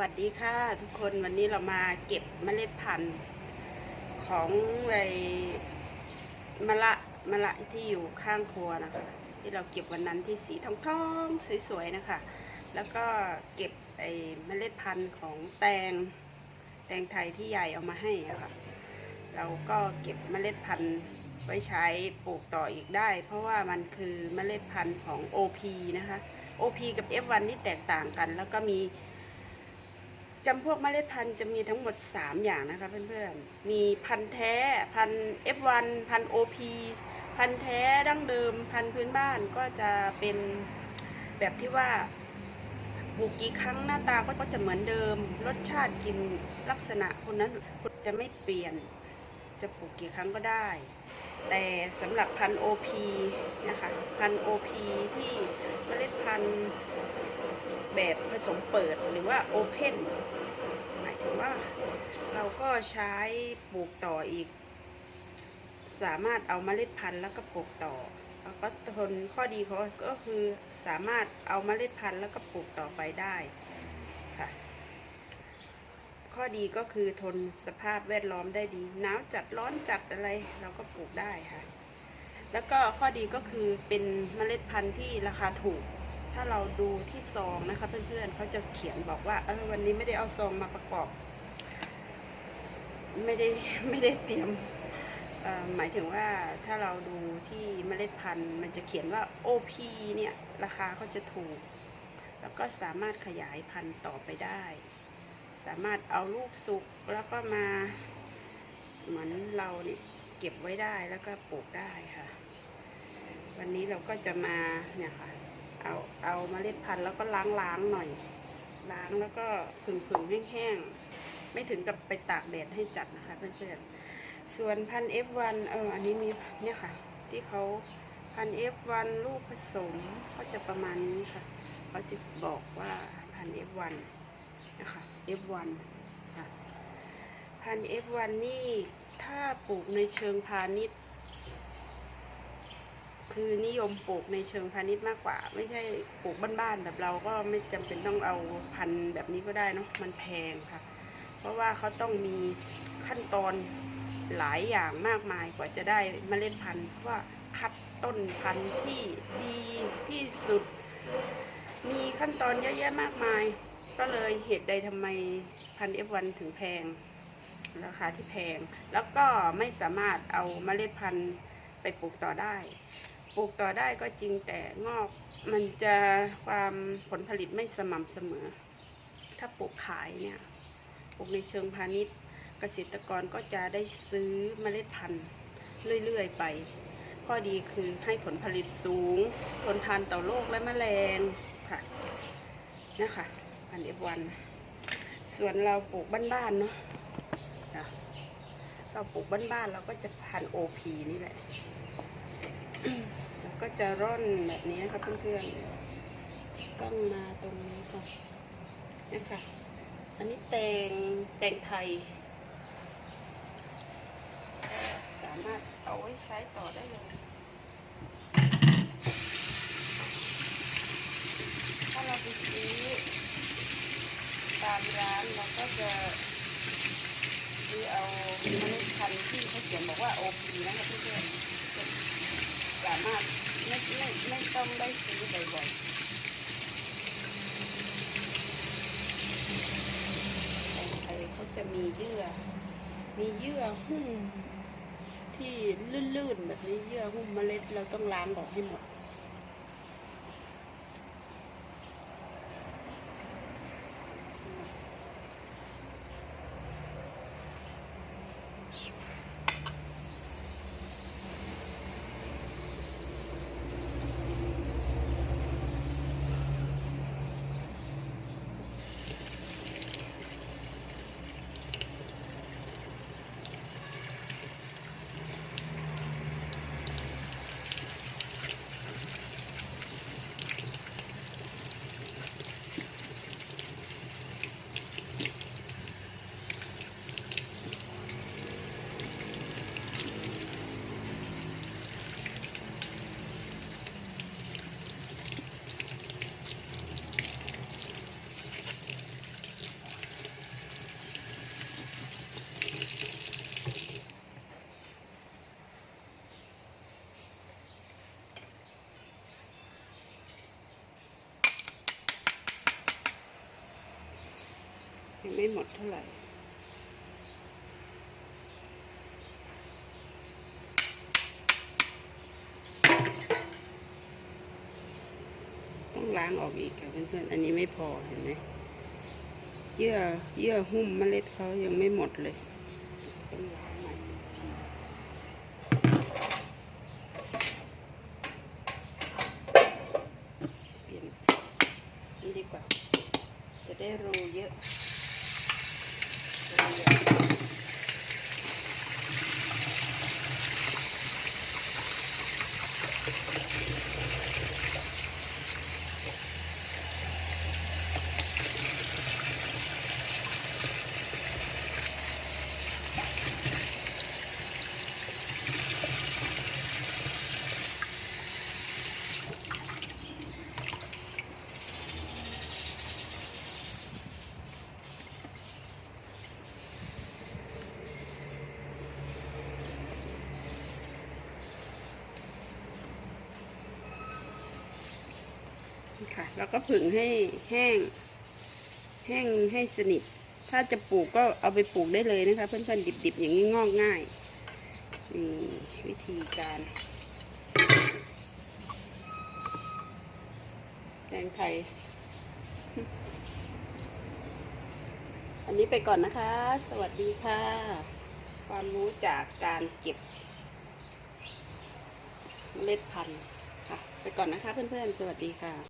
วัสดีค่ะทุกคนวันนี้เรามาเก็บเมล็ดพันธุ์ของไอมะละมะละที่อยู่ข้างครัวนะคะ ที่เราเก็บวันนั้นที่สีทองทองๆสวยๆนะคะ แล้วก็เก็บไอ้เมล็ดพันธุ์ของแตงแตงไทยที่ยายเอามาให้ะค่ะเราก็เก็บเมล็ดพันธุ์ไว้ใช้ปลูกต่ออีกได้ เพราะว่ามันคือเมล็ดพันธุ์ของ OP นะคะ OP กับ F1 นี่แตกต่างกัน แล้วก็มี จำพวกเมล็ดพันธุ์จะมีทั้งหมด 3 อย่างนะคะเพื่อนๆ มีพันธุ์แท้พันธุ์ F1 พันธุ์ OP พันธุ์แท้ดั้งเดิมพันธุ์พื้นบ้านก็จะเป็นแบบที่ว่าปลูกกี่ครั้งหน้าตาก็จะเหมือนเดิม รสชาติกินลักษณะคนนั้นจะไม่เปลี่ยน จะปลูกกี่ครั้งก็ได้ แต่สำหรับพันธุ์ OP นะคะ พันธุ์ OP ที่เมล็ดพันธุ์ แบบผสมเปิดหรือว่า Open หมายถึงว่าเราก็ใช้ปลูกต่ออีก สามารถเอาเมล็ดพันธุ์แล้วก็ปลูกต่อแล้วก็ทนข้อดีของเขาก็คือสามารถเอาเมล็ดพันธุ์แล้วก็ปลูกต่อไปได้ค่ะข้อดีก็คือทนสภาพแวดล้อมได้ดีหนาวจัดร้อนจัดอะไรเราก็ปลูกได้ค่ะ แล้วก็ข้อดีก็คือเป็นเมล็ดพันธุ์ที่ราคาถูก ถ้าเราดูที่ซองนะคะ เพื่อนๆเขาจะเขียนบอกว่าเออวันนี้ไม่ได้เอาซองมาประกอบ ไม่ได้ไม่ได้เตรียมหมายถึงว่าถ้าเราดูที่เมล็ดพันธุ์ มันจะเขียนว่า OP เนี่ยราคาเขาจะถูก แล้วก็สามารถขยายพันธุ์ต่อไปได้ สามารถเอาลูกสุกแล้วก็มาเหมือนเราเนี่ยเก็บไว้ได้แล้วก็ปลูกได้ค่ะ วันนี้เราก็จะมาเนี่ยค่ะ เอาเอามาเมล็ดพันธุ์แล้วก็ล้างล้างๆหน่อย ล้างแล้วก็ผึ่งผึ่งแห้งๆ ไม่ถึงกับไปตากแดดให้จัดนะคะเพื่อนๆ ส่วนพัน F1 เอออันนี้มีเนี่ยค่ะ ที่เขาพัน F1 ลูกผสมก็จะประมาณนี้ค่ะเขาจะบอกว่าพัน F1 นะคะ F1 ค่ะพัน F1 นี่ถ้าปลูกในเชิงพาณิชย์ คือนิยมปลูกในเชิงพาณิชย์มากกว่า ไม่ใช่ปลูกบ้านๆแบบเราก็ไม่จำเป็นต้องเอาพันธุ์แบบนี้ก็ได้นะมันแพงค่ะ เพราะว่าเขาต้องมีขั้นตอนหลายอย่างมากมายกว่าจะได้เมล็ดพันธุ์เพราะว่าคัดต้นพันธุ์ที่ดีที่สุด มีขั้นตอนเยอะแยะมากมาย ก็เลยเหตุใดทำไมพันธุ์ F1 ถึงแพง ราคาที่แพง แล้วก็ไม่สามารถเอาเมล็ดพันธุ์ไปปลูกต่อได้ ปลูกต่อได้ก็จริงแต่งอกมันจะความผลผลิตไม่สม่ำเสมอ ถ้าปลูกขายเนี่ยปลูกในเชิงพาณิชย์ เกษตรกรก็จะได้ซื้อเมล็ดพันธุ์เรื่อยๆไป ข้อดีคือให้ผลผลิตสูง ทนทานต่อโรคและแมลงค่ะนะคะพันเอฟวันส่วนเราปลูกบ้านๆเนาะเราปลูกบ้านๆเราก็จะพันโอพีนี่แหละ ก็จะร่อนแบบนี้ค่ะเพื่อนๆกล้องมาตรงนี้ค่ะนี่ค่ะ อันนี้แตงแตงไทย สามารถเอาไว้ใช้ต่อได้เลย ถ้าเราไปซื้อตามร้านเราก็จะซื้อเอาเมล็ดพันธุ์ที่เขาเขียนบอกว่าโอพีนะคะเพื่อนๆสามารถ ไม่ไม่ต้องได้ซื้อบ่อยๆของไทยเขาจะมีเยื่อ มีเยื่อหุ้มที่ลื่นๆแบบนี้เยื่อหุ้มเมล็ดเราต้องล้างออกให้หมด ยังไม่หมดเท่าไหร่ต้องล้างออกอีกค่ะเพื่อนๆ อันนี้ไม่พอเห็นไหมเยื่อเยื่อหุ้มเมล็ดเขายังไม่หมดเลยต้องล้างใหม่ทีเปลี่ยนนี่ดีกว่า จะได้รูเยอะ ค่ะ แล้วก็ผึ่งให้แห้ง แห้งให้สนิท ถ้าจะปลูกก็เอาไปปลูกได้เลยนะคะ เพื่อนๆดิบๆ อย่างนี้งอกง่ายนี่วิธีการแตงไทย อันนี้ไปก่อนนะคะ สวัสดีค่ะ ความรู้จากการเก็บเมล็ดพันธุ์ค่ะ ไปก่อนนะคะเพื่อนๆ สวัสดีค่ะ